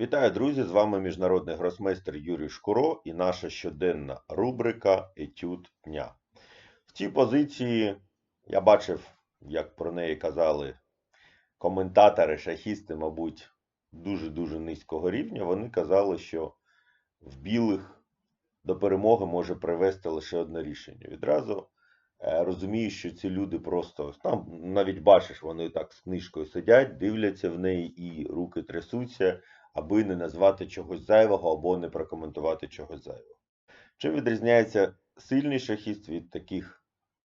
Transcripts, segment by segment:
Вітаю, друзі! З вами міжнародний гросмейстер Юрій Шкуро і наша щоденна рубрика Етюд дня. В цій позиції я бачив, як про неї казали коментатори, шахісти, мабуть, дуже-дуже низького рівня. Вони казали, що в білих до перемоги може привести лише одне рішення. Відразу е, розумію, що ці люди просто там навіть бачиш, вони так з книжкою сидять, дивляться в неї і руки трясуться аби не назвати чогось зайвого або не прокоментувати чогось зайвого. Чим відрізняється сильний шахіст від таких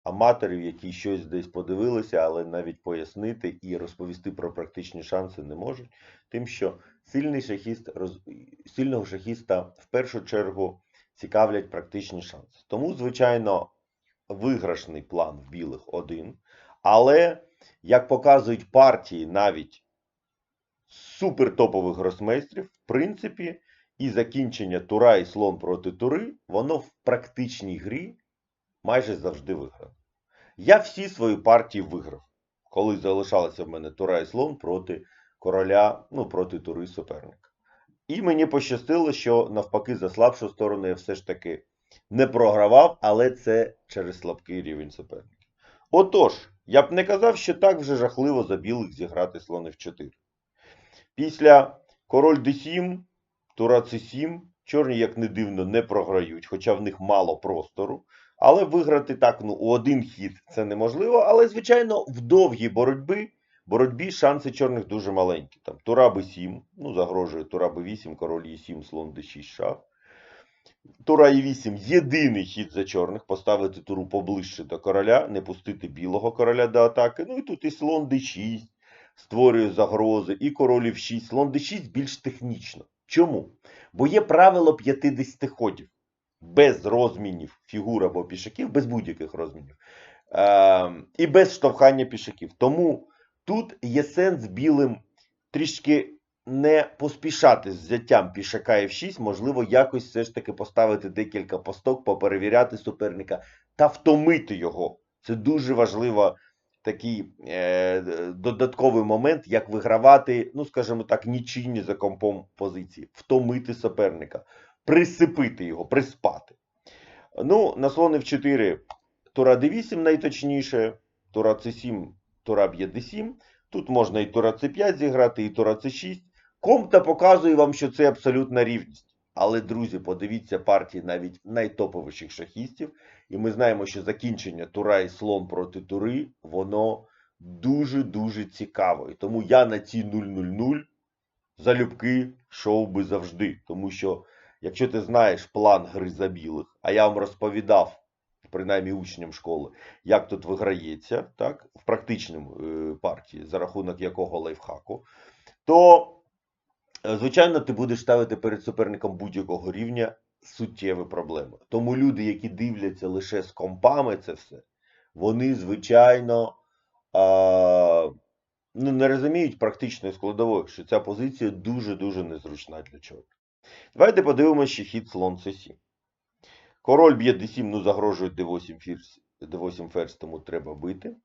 аматорів, які щось десь подивилися, але навіть пояснити і розповісти про практичні шанси не можуть, тим, що сильний шахіст, роз... сильного шахіста в першу чергу цікавлять практичні шанси. Тому, звичайно, виграшний план в білих один, але, як показують партії навіть супертопових гросмейстрів, в принципі, і закінчення тура і слон проти тури, воно в практичній грі майже завжди виграно. Я всі свої партії виграв, коли залишалося в мене тура і слон проти короля, ну, проти тури суперника. І мені пощастило, що навпаки, за слабшу сторону я все ж таки не програвав, але це через слабкий рівень суперників. Отож, я б не казав, що так вже жахливо за білих зіграти слони в 4. Після король d7, тура c7, чорні, як не дивно, не програють, хоча в них мало простору. Але виграти так ну, у один хід це неможливо. Але, звичайно, в довгій боротьбі боротьбі шанси чорних дуже маленькі. Там Тура b7, ну, загрожує Тура b8, король e7, слон d6 шах. Тура e8 єдиний хід за чорних, поставити туру поближче до короля, не пустити білого короля до атаки. Ну і тут і слон d6 створює загрози, і королів 6. Слон d6 більш технічно. Чому? Бо є правило 50 ходів. Без розмінів фігур або пішаків, без будь-яких розмінів. Е, І без штовхання пішаків. Тому тут є сенс білим трішки не поспішати з взяттям пішака F6, можливо, якось все ж таки поставити декілька посток, поперевіряти суперника та втомити його. Це дуже важливо такий е, додатковий момент, як вигравати, ну, скажімо так, нічийні за компом позиції, втомити суперника, присипити його, приспати. Ну, на слони в 4 тура d8 найточніше, тура c7, тура б'є d7. Тут можна і тура c5 зіграти, і тура c6. Комта показує вам, що це абсолютна рівність. Але, друзі, подивіться партії навіть найтоповіших шахістів. І ми знаємо, що закінчення Тура і слон проти тури, воно дуже-дуже цікаво. І тому я на ці 0-0-0 залюбки йшов би завжди. Тому що, якщо ти знаєш план гри за білих, а я вам розповідав, принаймні учням школи, як тут виграється, так, в практичному е, партії, за рахунок якого лайфхаку, то. Звичайно, ти будеш ставити перед суперником будь-якого рівня суттєві проблеми. Тому люди, які дивляться лише з компами це все, вони, звичайно, а, ну, не розуміють практичної складової, що ця позиція дуже-дуже незручна для чого. Давайте подивимося ще хід слон c7. Король б'є d7, ну загрожує d8 ферзь, d8 ферзь, тому треба бити.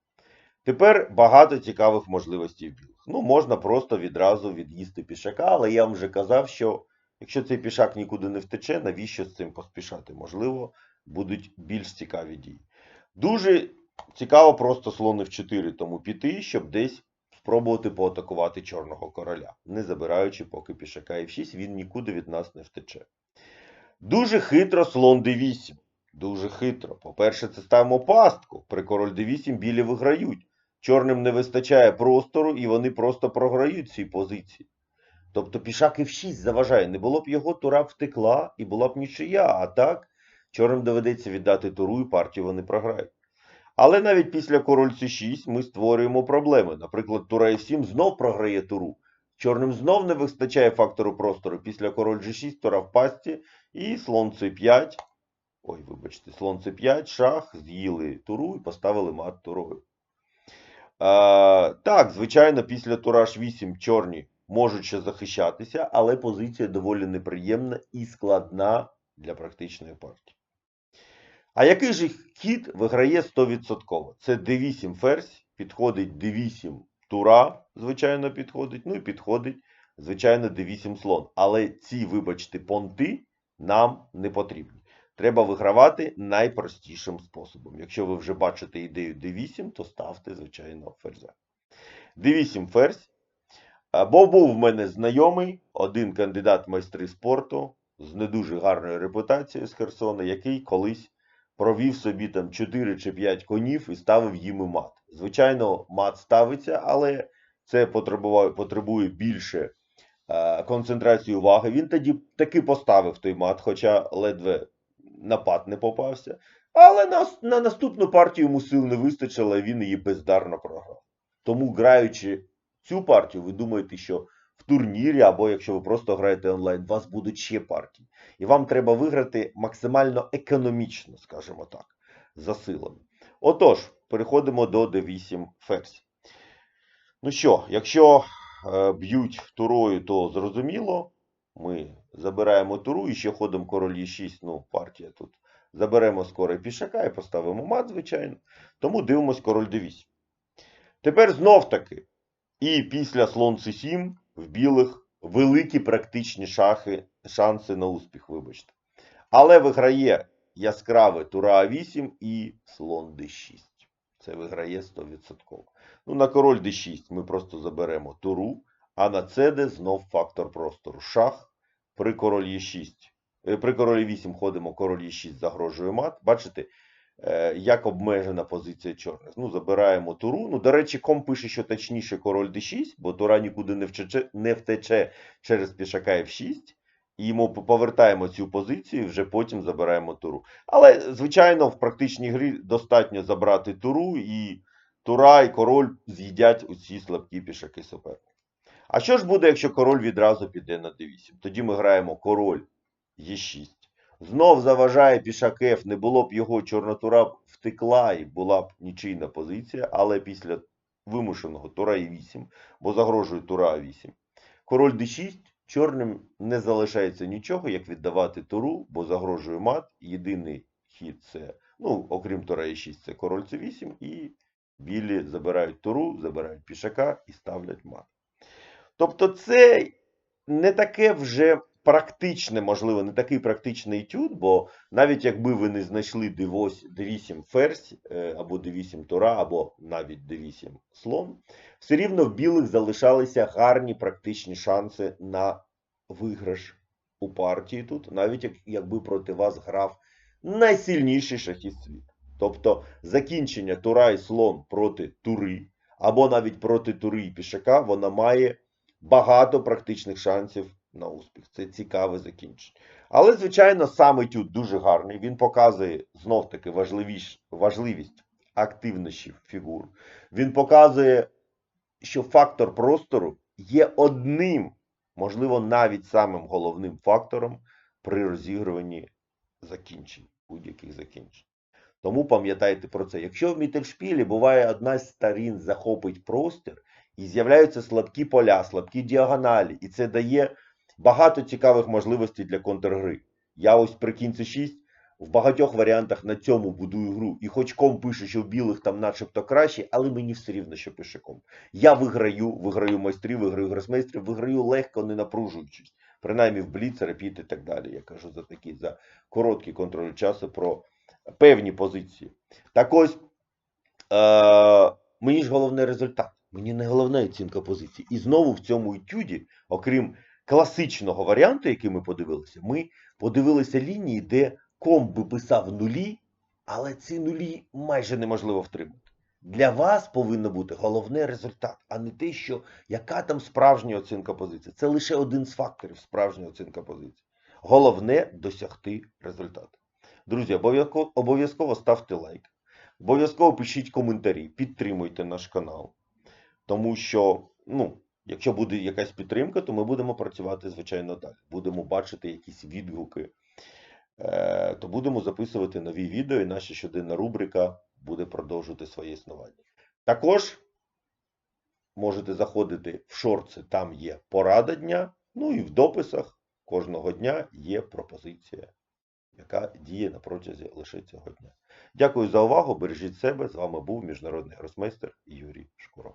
Тепер багато цікавих можливостей в білих. Ну, можна просто відразу від'їсти пішака, але я вам вже казав, що якщо цей пішак нікуди не втече, навіщо з цим поспішати? Можливо, будуть більш цікаві дії. Дуже цікаво просто слони в 4 тому піти, щоб десь спробувати поатакувати чорного короля, не забираючи поки пішака F6, він нікуди від нас не втече. Дуже хитро слон d8. Дуже хитро. По-перше, це ставимо пастку. При король d8 білі виграють. Чорним не вистачає простору, і вони просто програють ці позиції. Тобто пішак F6 заважає. Не було б його, тура втекла і була б нічия. А так, чорним доведеться віддати туру і партію вони програють. Але навіть після король c6 ми створюємо проблеми. Наприклад, тура F7 знов програє туру. Чорним знов не вистачає фактору простору. Після король G6 тура в пасті і слон c5. Ой, вибачте, слон c5, шах, з'їли туру і поставили мат турою. Так, звичайно, після Тураж 8 чорні можуть ще захищатися, але позиція доволі неприємна і складна для практичної партії. А який же хід виграє 100%? Це d8 ферзь, підходить d8 тура, звичайно, підходить. Ну і підходить звичайно, d8 слон. Але ці, вибачте, понти нам не потрібні. Треба вигравати найпростішим способом. Якщо ви вже бачите ідею d8, то ставте, звичайно, ферзя. d8 ферзь. Бо був в мене знайомий, один кандидат майстри спорту з не дуже гарною репутацією з Херсона, який колись провів собі там 4 чи 5 конів і ставив їм мат. Звичайно, мат ставиться, але це потребує, потребує більше е, концентрації уваги. Він тоді таки поставив той мат, хоча ледве напад не попався. Але на, на наступну партію йому сил не вистачило, і він її бездарно програв. Тому, граючи цю партію, ви думаєте, що в турнірі, або якщо ви просто граєте онлайн, у вас будуть ще партії. І вам треба виграти максимально економічно, скажімо так, за силами. Отож, переходимо до d8 ферзь. Ну що, якщо е, б'ють турою, то зрозуміло. Ми забираємо туру і ще ходом король Е6, ну, партія тут. Заберемо скоро пішака і поставимо мат, звичайно. Тому дивимось король d8. Тепер знов таки. І після слон c7 в білих великі практичні шахи, шанси на успіх, вибачте. Але виграє яскраве тура А8 і слон d6. Це виграє 100%. Ну, на король d6 ми просто заберемо туру, а на cd знов фактор простору. Шах при король Е6. е, При королі 8 ходимо, король Е6 загрожує мат. Бачите, е, як обмежена позиція чорних. Ну, забираємо туру. Ну, до речі, ком пише, що точніше король d6, бо тура нікуди не втече, не втече через пішака f6. І йому повертаємо цю позицію, вже потім забираємо туру. Але, звичайно, в практичній грі достатньо забрати туру, і тура і король з'їдять усі слабкі пішаки суперника. А що ж буде, якщо король відразу піде на d8? Тоді ми граємо король Е6. Знов заважає пішак F, не було б його, чорнотура втекла і була б нічийна позиція, але після вимушеного тура Е8, бо загрожує тура А8. Король d6, чорним не залишається нічого, як віддавати туру, бо загрожує мат. Єдиний хід це, ну, окрім тура Е6, це король С8, і білі забирають туру, забирають пішака і ставлять мат. Тобто це не таке вже практичне, можливо, не такий практичний етюд, бо навіть якби ви не знайшли d8, d8 ферзь, е, або d8 тура, або навіть d8 слон, все рівно в білих залишалися гарні практичні шанси на виграш у партії тут, навіть як, якби проти вас грав найсильніший шахіст світу. Тобто закінчення тура і слон проти тури, або навіть проти тури і пішака, вона має багато практичних шансів на успіх. Це цікаве закінчення. Але, звичайно, сам етюд дуже гарний. Він показує знов-таки важливість активності фігур. Він показує, що фактор простору є одним, можливо, навіть самим головним фактором при розігруванні закінчень, будь-яких закінчень. Тому пам'ятайте про це. Якщо в мітельшпілі буває одна з сторін захопить простір, і з'являються слабкі поля, слабкі діагоналі, і це дає багато цікавих можливостей для контргри. Я ось при кінці 6 в багатьох варіантах на цьому будую гру. І хоч ком пише, що в білих там начебто краще, але мені все рівно, що пише ком. Я виграю, виграю майстрів, виграю гросмейстрів, виграю легко, не напружуючись. Принаймні в бліц, репіт і так далі. Я кажу за такі, за короткий контроль часу про певні позиції. Так ось, е- мені ж головний результат. Мені не головна оцінка позиції. І знову в цьому етюді, окрім класичного варіанту, який ми подивилися, ми подивилися лінії, де ком би писав нулі, але ці нулі майже неможливо втримати. Для вас повинен бути головний результат, а не те, що яка там справжня оцінка позиції. Це лише один з факторів справжньої оцінка позиції. Головне досягти результату. Друзі, обов'язково ставте лайк, обов'язково пишіть коментарі, підтримуйте наш канал. Тому що, ну, якщо буде якась підтримка, то ми будемо працювати, звичайно, далі. Будемо бачити якісь відгуки, е, то будемо записувати нові відео, і наша щоденна рубрика буде продовжувати своє існування. Також можете заходити в шорти, там є порада дня, ну і в дописах кожного дня є пропозиція, яка діє на протязі лише цього дня. Дякую за увагу, бережіть себе. З вами був міжнародний гросмейстер Юрій Шкуров.